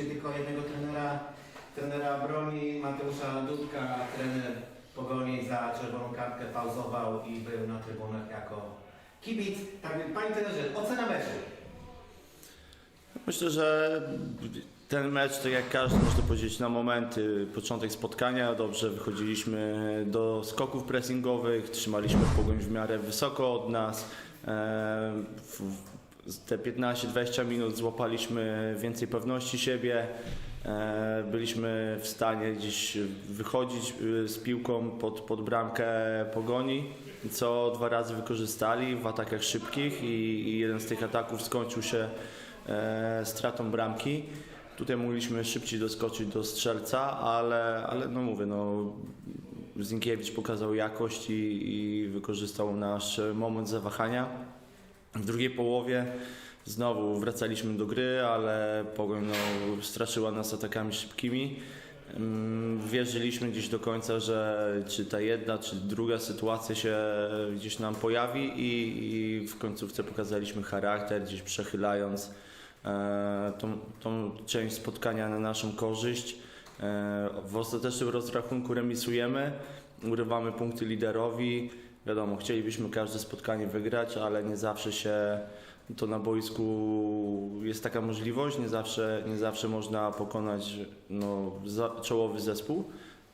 praktycznie tylko jednego trenera, trenera broni, Mateusza Dudka, trener Pogoni za czerwoną kartkę pauzował i był na trybunach jako kibic. Tak więc Panie trenerze, ocena meczu. Myślę, że ten mecz, tak jak każdy, można powiedzieć, na momenty, początek spotkania, dobrze wychodziliśmy do skoków pressingowych, trzymaliśmy pogoń w miarę wysoko od nas. E, E, Te 15-20 minut złapaliśmy więcej pewności siebie. E, Byliśmy w stanie gdzieś wychodzić y, z piłką pod, pod bramkę pogoni, co dwa razy wykorzystali w atakach szybkich i, i jeden z tych ataków skończył się e, stratą bramki. Tutaj mogliśmy szybciej doskoczyć do strzelca, ale, ale no mówię, no, Zinkiewicz pokazał jakość i, i wykorzystał nasz moment zawahania. W drugiej połowie znowu wracaliśmy do gry, ale Pogoń no, straszyła nas atakami szybkimi. Mm, Wierzyliśmy gdzieś do końca, że czy ta jedna, czy druga sytuacja się gdzieś nam pojawi i, i w końcówce pokazaliśmy charakter, gdzieś przechylając e, tą, tą część spotkania na naszą korzyść. E, w ostatecznym rozrachunku remisujemy, urywamy punkty liderowi. Wiadomo, chcielibyśmy każde spotkanie wygrać, ale nie zawsze się to na boisku jest taka możliwość, nie zawsze, nie zawsze można pokonać no, czołowy zespół,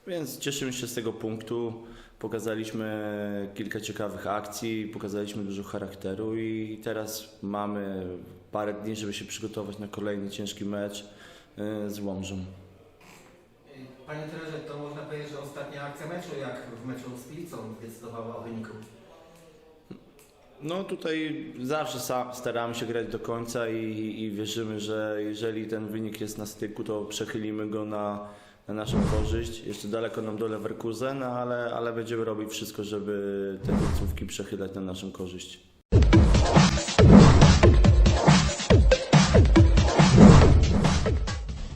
więc cieszymy się z tego punktu. Pokazaliśmy kilka ciekawych akcji, pokazaliśmy dużo charakteru i teraz mamy parę dni, żeby się przygotować na kolejny ciężki mecz y, z Łomżą. Panie trenerze, to ostatnia akcja meczu, jak w meczu z Pilicą, decydowała o wyniku. No tutaj zawsze staramy się grać do końca i, i wierzymy, że jeżeli ten wynik jest na styku, to przechylimy go na, na naszą korzyść. Jeszcze daleko nam do Leverkusen, ale, ale będziemy robić wszystko, żeby te końcówki przechylać na naszą korzyść.